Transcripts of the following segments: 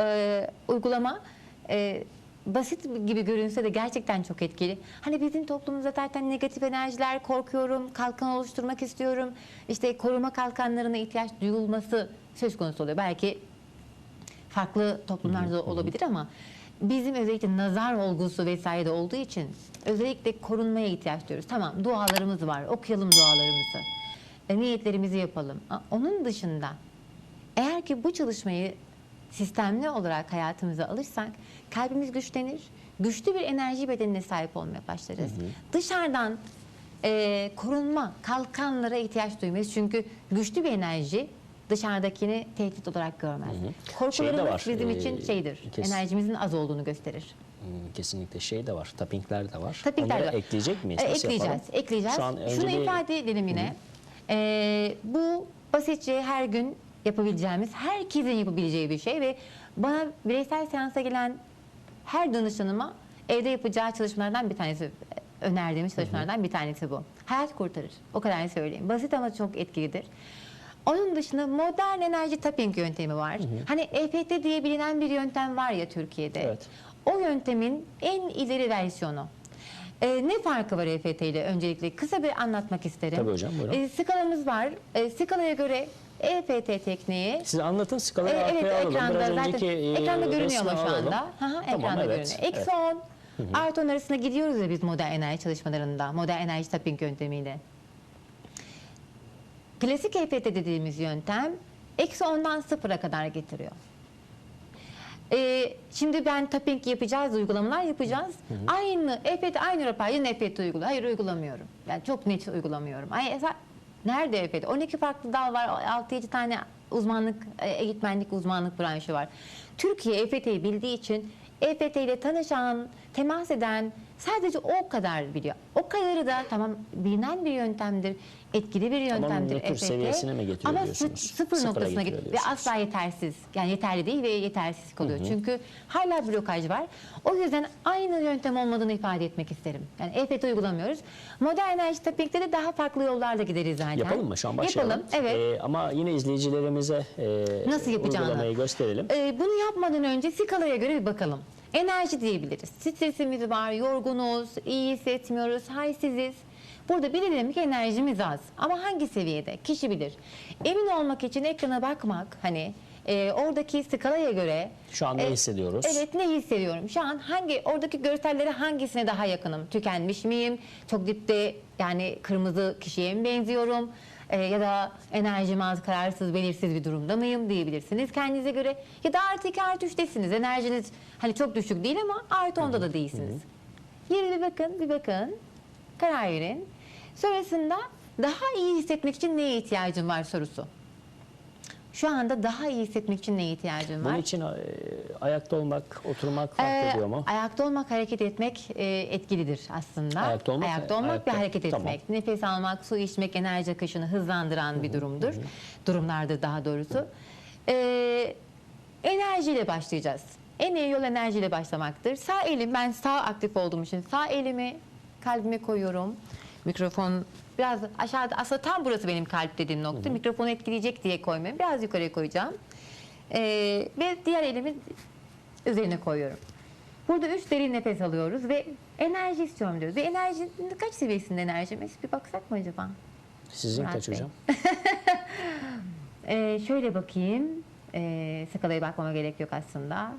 e, uygulama e, basit gibi görünse de gerçekten çok etkili. Hani bizim toplumumuzda zaten negatif enerjiler, korkuyorum, kalkan oluşturmak istiyorum. İşte koruma kalkanlarına ihtiyaç duyulması söz konusu oluyor. Belki farklı toplumlarda olabilir ama bizim özellikle nazar olgusu vesaire de olduğu için özellikle korunmaya ihtiyaç duyuyoruz. Tamam dualarımız var. Okuyalım dualarımızı. E, niyetlerimizi yapalım. Onun dışında eğer ki bu çalışmayı sistemli olarak hayatımıza alırsak kalbimiz güçlenir. Güçlü bir enerji bedenine sahip olmaya başlarız. Dışarıdan e, korunma kalkanlara ihtiyaç duymayız. Çünkü güçlü bir enerji dışarıdakini tehdit olarak görmez. Korkularımız Şey bizim e, için şeydir. kes- Enerjimizin az olduğunu gösterir. Kesinlikle şey de var. Tappingler de var. Tappingler Onları de var. ekleyecek miyiz? E, Nasıl ekleyeceğiz. yapalım? Ekleyeceğiz. Şu an Şunu bir- ifade edelim yine. E, bu basitçe her gün yapabileceğimiz, herkesin yapabileceği bir şey ve bana bireysel seansa gelen her danışanıma evde yapacağı çalışmalardan bir tanesi, önerdiğimiz çalışmalardan bir tanesi bu. Hayat kurtarır. O kadar söyleyeyim. Basit ama çok etkilidir. Onun dışında modern enerji tapping yöntemi var. Hani EFT diye bilinen bir yöntem var ya Türkiye'de. Evet. O yöntemin en ileri versiyonu. Ee, ne farkı var EFT ile öncelikle? Kısa bir anlatmak isterim. Tabii hocam, buyurun. Ee, skalamız var. Ee, skalaya göre EFT tekniği Siz anlatın skalayı arkaya evet alalım. ekranda Biraz zaten önceki e, ekranda görünüyor ama şu alalım. anda. Hı hı, Tamam, ekranda evet, görünüyor. Eksi evet. 10 artı 10 arasında gidiyoruz ya biz modern enerji çalışmalarında. Modern enerji tapping yöntemiyle. Klasik EFT dediğimiz yöntem eksi 10'dan sıfıra kadar getiriyor. Ee, şimdi ben tapping yapacağız, uygulamalar yapacağız. Aynı EFT aynı yapar. Yine EFT uygula. Hayır uygulamıyorum. Yani çok net uygulamıyorum. Ay, esa- nerede EFT? 12 farklı dal var. 6-7 tane uzmanlık, e, eğitmenlik uzmanlık branşı var. Türkiye EFT'yi bildiği için EFT ile tanışan, temas eden sadece o kadar biliyor. O kadarı da tamam bilinen bir yöntemdir, etkili bir yöntemdir nötr EFT. seviyesine mi getiriyor Ama sıfır Sıfıra noktasına getiriyor ve asla yetersiz. Yani yeterli değil ve yetersiz kalıyor. Çünkü hala blokaj var. O yüzden aynı yöntem olmadığını ifade etmek isterim. Yani EFT uygulamıyoruz. Modern enerji tapping'de de daha farklı yollarla gideriz zaten. Yapalım mı? Şu an başlayalım. Yapalım, evet. Ee, ama yine izleyicilerimize e, Nasıl yapacağını. uygulamayı gösterelim. Ee, bunu yapmadan önce skalaya göre bir bakalım. Enerji diyebiliriz. Stresimiz var, yorgunuz, iyi hissetmiyoruz, halsiziz. Burada bilelim ki enerjimiz az. Ama hangi seviyede? Kişi bilir. Emin olmak için ekrana bakmak, hani e, oradaki skalaya göre Şu an ne e, hissediyoruz? Evet ne hissediyorum? Şu an hangi oradaki görsellere hangisine daha yakınım? Tükenmiş miyim? Çok dipte yani kırmızı kişiye mi benziyorum? Ee, ya da enerjim az, kararsız, belirsiz bir durumda mıyım diyebilirsiniz kendinize göre. Ya da artı 2 artı 3'tesiniz. Enerjiniz hani çok düşük değil ama artı 10'da da değilsiniz. Yine bir bakın, bir bakın. Karar verin. Sonrasında daha iyi hissetmek için neye ihtiyacım var sorusu. Şu anda daha iyi hissetmek için neye ihtiyacım var? Bunun için e, ayakta olmak, oturmak fark Ee, ediyor mu? Ayakta olmak, hareket etmek e, etkilidir aslında. Ayakta olmak, Ayakta olmak ayakta. ve hareket Tamam. etmek. Nefes almak, su içmek enerji akışını hızlandıran bir durumdur. Durumlardır daha doğrusu. Ee, enerjiyle başlayacağız. En iyi yol enerjiyle başlamaktır. Sağ elim, ben sağ aktif olduğum için sağ elimi kalbime koyuyorum. Mikrofon biraz aşağıda, aslında tam burası benim kalp dediğim nokta. Mikrofonu etkileyecek diye koymuyorum. Biraz yukarıya koyacağım. Ee, ve diğer elimi üzerine koyuyorum. Burada üç derin nefes alıyoruz ve enerji istiyorum diyoruz. Ve enerji kaç seviyesinde enerjimiz? Bir baksak mı acaba? Sizin Murat kaç Bey. hocam? Ee, şöyle bakayım. Ee, skalaya bakmama gerek yok aslında.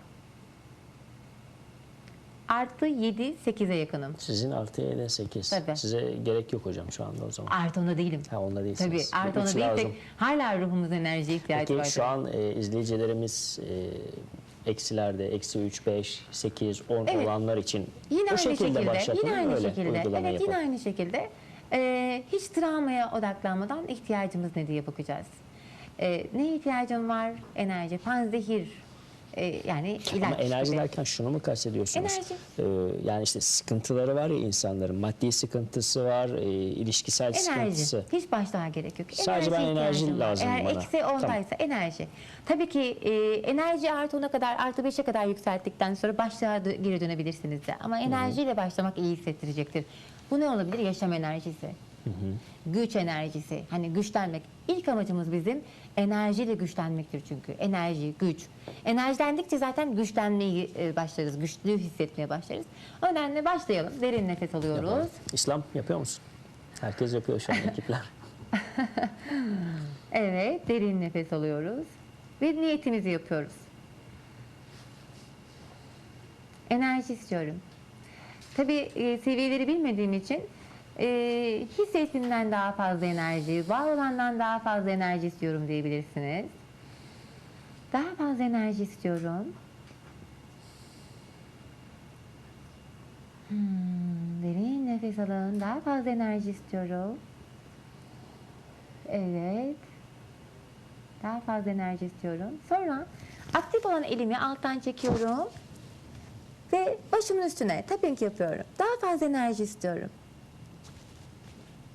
Artı 7, 8'e yakınım. Sizin artı 7 8. Tabii. Size gerek yok hocam şu anda o zaman. Artı onda değilim. Ha onda Tabii değilsiniz. artı Üç onda değilsek lazım. hala ruhumuzun enerjiye ihtiyacı var. Peki şu an e, izleyicilerimiz e, eksilerde, eksi 3, 5, 8, 10 Evet. olanlar için Yine bu aynı şekilde, şekilde, başlatın. yine aynı öyle şekilde. Evet, yine yapın. aynı şekilde. Ee, hiç travmaya odaklanmadan ihtiyacımız ne diye bakacağız. Ee, ne ihtiyacım var? Enerji, panzehir, ee, yani ilaç. Ama enerji gibi. derken şunu mu kastediyorsunuz? Enerji. Ee, yani işte sıkıntıları var ya insanların. Maddi sıkıntısı var, e, ilişkisel Enerji. sıkıntısı. Hiç başlığa gerek yok. Sadece ben enerji lazım Eğer bana. eksi 10'daysa enerji. Tabii ki e, enerji artı 10'a kadar artı 5'e kadar yükselttikten sonra başlığa geri dönebilirsiniz de. Ama enerjiyle başlamak iyi hissettirecektir. Bu ne olabilir? Yaşam enerjisi. Güç enerjisi. Hani güçlenmek. İlk amacımız bizim enerjiyle güçlenmektir çünkü. Enerji, güç. Enerjilendikçe zaten güçlenmeyi e, başlarız. Güçlüğü hissetmeye başlarız. Nedenle başlayalım. Derin nefes alıyoruz. Yapalım. İslam yapıyor musun? Herkes yapıyor şu an ekipler. Evet, derin nefes alıyoruz ve niyetimizi yapıyoruz. Enerji istiyorum. Tabii e, seviyeleri bilmediğim için e, hissettiğimden daha fazla enerji, var olandan daha fazla enerji istiyorum diyebilirsiniz. Daha fazla enerji istiyorum. Hmm, derin nefes alın. Daha fazla enerji istiyorum. Evet. Daha fazla enerji istiyorum. Sonra aktif olan elimi alttan çekiyorum. Ve başımın üstüne tapping yapıyorum. Daha fazla enerji istiyorum.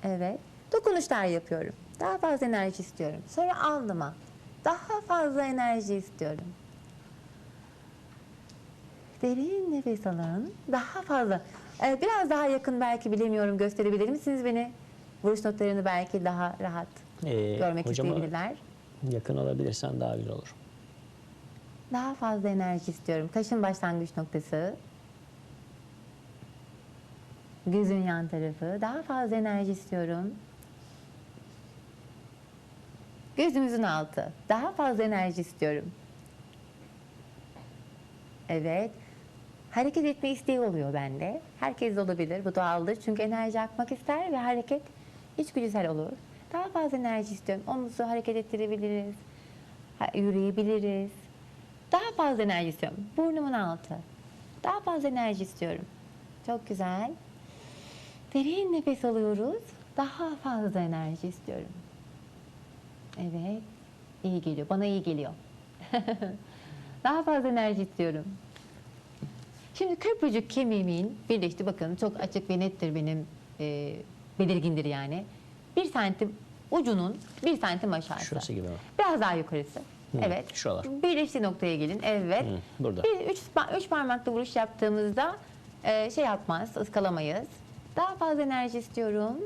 Evet. Dokunuşlar yapıyorum. Daha fazla enerji istiyorum. Sonra alnıma. Daha fazla enerji istiyorum. Derin nefes alın. Daha fazla. Ee, biraz daha yakın belki bilemiyorum gösterebilir misiniz beni? Vuruş notlarını belki daha rahat Ee, görmek hocama isteyebilirler. yakın alabilirsen daha güzel olur. Daha fazla enerji istiyorum. Kaşın başlangıç noktası. Gözün yan tarafı. Daha fazla enerji istiyorum. Gözümüzün altı. Daha fazla enerji istiyorum. Evet. Hareket etme isteği oluyor bende. Herkes olabilir. Bu doğaldır. Çünkü enerji akmak ister ve hareket içgüdüsel olur. Daha fazla enerji istiyorum. Omuzu hareket ettirebiliriz. Yürüyebiliriz. Daha fazla enerji istiyorum. Burnumun altı. Daha fazla enerji istiyorum. Çok güzel. Derin nefes alıyoruz. Daha fazla enerji istiyorum. Evet. İyi geliyor. Bana iyi geliyor. Daha fazla enerji istiyorum. Şimdi kırpıcık kemiğimin birleşti. Bakın çok açık ve nettir benim e, belirgindir yani. Bir santim ucunun bir santim aşağısı. Şurası gibi mi? Biraz daha yukarısı. evet. şuralar. Birleştiği noktaya gelin. Evet. Hı, burada. Bir üç, üç parmaklı vuruş yaptığımızda e, şey yapmaz, ıskalamayız. Daha fazla enerji istiyorum.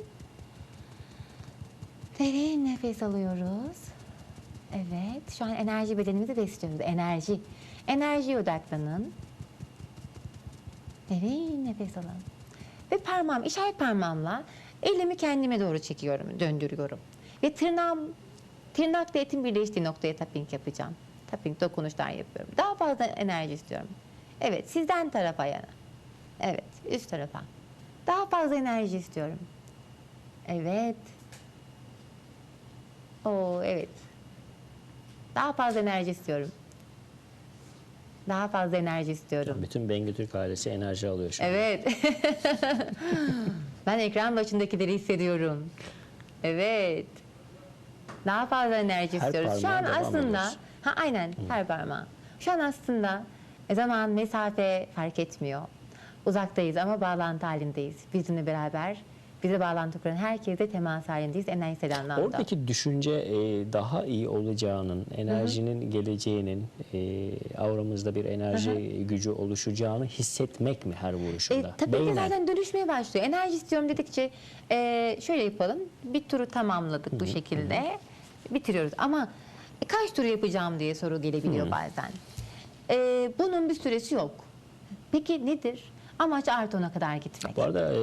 Derin nefes alıyoruz. Evet. Şu an enerji bedenimizi de istiyoruz. Enerji. Enerjiye odaklanın. Derin nefes alın. Ve parmağım, işaret parmağımla elimi kendime doğru çekiyorum, döndürüyorum. Ve tırnağım, tırnakla etin birleştiği noktaya tapping yapacağım. Tapping dokunuşlar yapıyorum. Daha fazla enerji istiyorum. Evet, sizden tarafa yana. Evet, üst tarafa. Daha fazla enerji istiyorum. Evet. Oo, evet. Daha fazla enerji istiyorum. Daha fazla enerji istiyorum. Bütün Bengü Türk ailesi enerji alıyor şu an. Evet. ben ekran başındakileri hissediyorum. Evet. Daha fazla enerji Her istiyoruz. Şu an parmağa devam aslında ediyoruz. ha aynen her parmağı. Şu an aslında e, zaman, mesafe fark etmiyor. Uzaktayız ama bağlantı halindeyiz. Bizimle beraber bize bağlantı kuran herkese temas halindeyiz enerjisel anlamda. Oradaki düşünce e, daha iyi olacağının, enerjinin geleceğinin, e, auramızda bir enerji gücü oluşacağını hissetmek mi her vuruşunda? E, tabii ki zaten dönüşmeye başlıyor. Enerji istiyorum dedikçe e, şöyle yapalım. Bir turu tamamladık bu şekilde. Bitiriyoruz. Ama kaç tur yapacağım diye soru gelebiliyor bazen. E, bunun bir süresi yok. Peki nedir? Amaç Arton'a kadar gitmek. Bu arada e,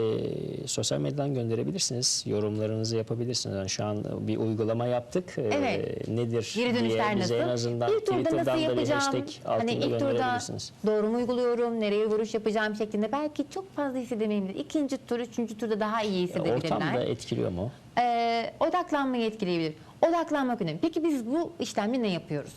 sosyal medyadan gönderebilirsiniz. Yorumlarınızı yapabilirsiniz. Yani şu an bir uygulama yaptık. E, Evet. nedir Geri dönüşler diye nasıl? en azından ilk turda nasıl Twitter'dan da bir yapacağım? Hani ilk turda doğru mu uyguluyorum? Nereye vuruş yapacağım şeklinde belki çok fazla hissedemeyebilir. İkinci tur, üçüncü turda daha iyi hissedebilirler. Ortam da etkiliyor mu? Ee, odaklanmayı etkileyebilir. Odaklanmak önemli. Peki biz bu işlemde ne yapıyoruz?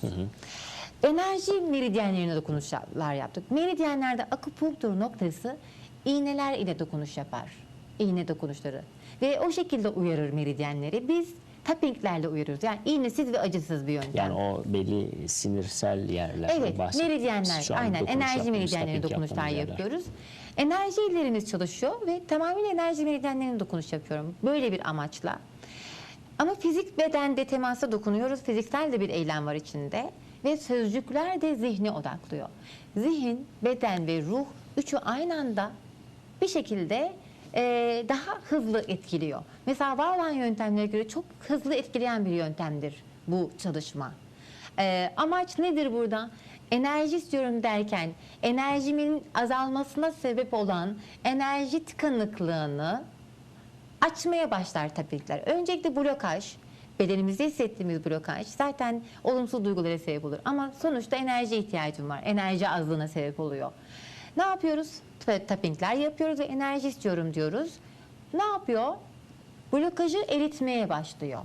Enerji meridyenlerine dokunuşlar yaptık. Meridyenlerde akupunktur noktası iğneler ile dokunuş yapar. İğne dokunuşları. Ve o şekilde uyarır meridyenleri. Biz tappinglerle uyarıyoruz. Yani iğnesiz ve acısız bir yöntem. Yani o belli sinirsel yerler. Evet, meridyenler, aynen enerji meridyenlerine dokunuşlar yapıyoruz. Enerji illerimiz çalışıyor ve tamamen enerji meridyenlerine dokunuş yapıyorum. Böyle bir amaçla. Ama fizik bedende temasa dokunuyoruz. Fiziksel de bir eylem var içinde. Ve sözcükler de zihni odaklıyor. Zihin, beden ve ruh üçü aynı anda bir şekilde e, daha hızlı etkiliyor. Mesela var olan yöntemlere göre çok hızlı etkileyen bir yöntemdir bu çalışma. E, amaç nedir burada? Enerji istiyorum derken enerjimin azalmasına sebep olan enerji tıkanıklığını açmaya başlar tapikler. Öncelikle blokaj, bedenimizde hissettiğimiz blokaj zaten olumsuz duygulara sebep olur. Ama sonuçta enerji ihtiyacım var. Enerji azlığına sebep oluyor. Ne yapıyoruz? Ta- Tappingler yapıyoruz ve enerji istiyorum diyoruz. Ne yapıyor? Blokajı eritmeye başlıyor.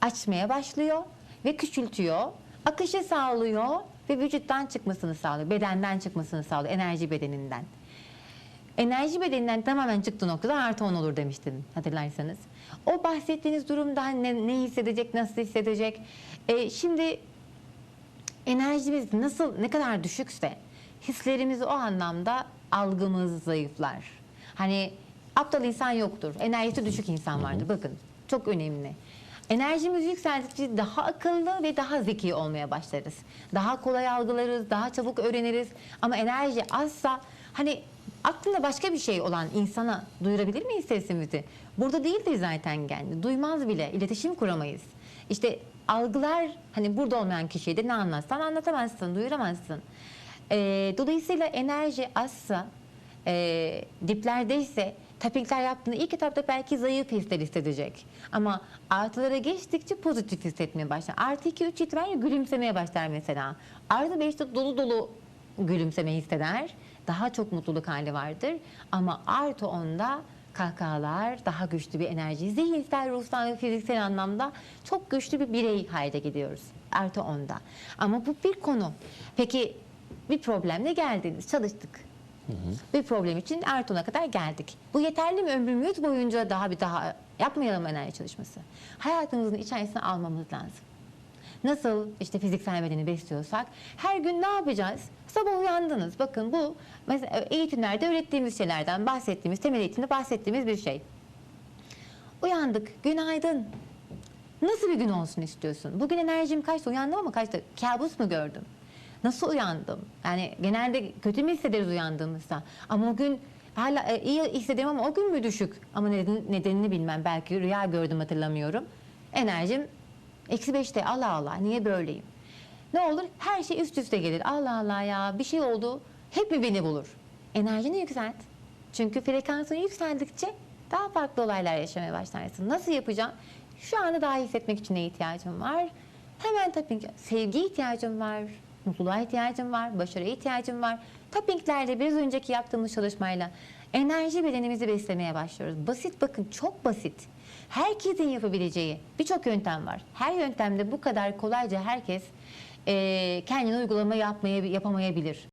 Açmaya başlıyor ve küçültüyor. Akışı sağlıyor ve vücuttan çıkmasını sağlıyor. Bedenden çıkmasını sağlıyor. Enerji bedeninden. Enerji bedeninden tamamen çıktığı noktada artı 10 olur demiştim hatırlarsanız. O bahsettiğiniz durumda ne, ne hissedecek, nasıl hissedecek? E, şimdi enerjimiz nasıl, ne kadar düşükse hislerimiz o anlamda algımız zayıflar. Hani aptal insan yoktur, enerjisi düşük insan vardır. Bakın çok önemli. Enerjimiz yükseldikçe daha akıllı ve daha zeki olmaya başlarız. Daha kolay algılarız, daha çabuk öğreniriz. Ama enerji azsa hani aklında başka bir şey olan insana duyurabilir miyiz sesimizi? Burada değildir zaten kendi. Duymaz bile, iletişim kuramayız. İşte algılar hani burada olmayan kişiye de ne anlatsan anlatamazsın, duyuramazsın. Ee, dolayısıyla enerji azsa, e, diplerdeyse tappingler yaptığında ilk etapta belki zayıf hisler hissedecek. Ama artılara geçtikçe pozitif hissetmeye başlar. Artı 2 3 itibariyle gülümsemeye başlar mesela. Artı 5'te dolu dolu gülümseme hisseder. Daha çok mutluluk hali vardır. Ama artı 10'da kahkahalar, daha güçlü bir enerji, zihinsel, ruhsal ve fiziksel anlamda çok güçlü bir birey haline gidiyoruz. Artı 10'da. Ama bu bir konu. Peki bir problemle geldiniz, çalıştık. Bir problem için 10'a kadar geldik. Bu yeterli mi ömrümüz boyunca daha bir daha yapmayalım enerji çalışması. Hayatımızın içerisine almamız lazım. Nasıl işte fiziksel bedeni besliyorsak her gün ne yapacağız? Sabah uyandınız. Bakın bu mesela eğitimlerde öğrettiğimiz şeylerden bahsettiğimiz, temel eğitimde bahsettiğimiz bir şey. Uyandık. Günaydın. Nasıl bir gün olsun istiyorsun? Bugün enerjim kaçtı? Uyandım ama kaçtı? Kabus mu gördüm? Nasıl uyandım? Yani genelde kötü mü hissederiz uyandığımızda? Ama o gün hala e, iyi hissederim ama o gün mü düşük? Ama neden, nedenini bilmem. Belki rüya gördüm hatırlamıyorum. Enerjim eksi beşte. Allah Allah niye böyleyim? Ne olur? Her şey üst üste gelir. Allah Allah ya bir şey oldu. Hep mi beni bulur? Enerjini yükselt. Çünkü frekansın yükseldikçe daha farklı olaylar yaşamaya başlarsın. Nasıl yapacağım? Şu anda daha iyi hissetmek için ne ihtiyacım var? Hemen tapping. Sevgi ihtiyacım var. Mutluluğa ihtiyacım var. Başarıya ihtiyacım var. Tappinglerle biraz önceki yaptığımız çalışmayla enerji bedenimizi beslemeye başlıyoruz. Basit bakın çok basit. Herkesin yapabileceği birçok yöntem var. Her yöntemde bu kadar kolayca herkes eee kendine uygulama yapmaya, yapamayabilir.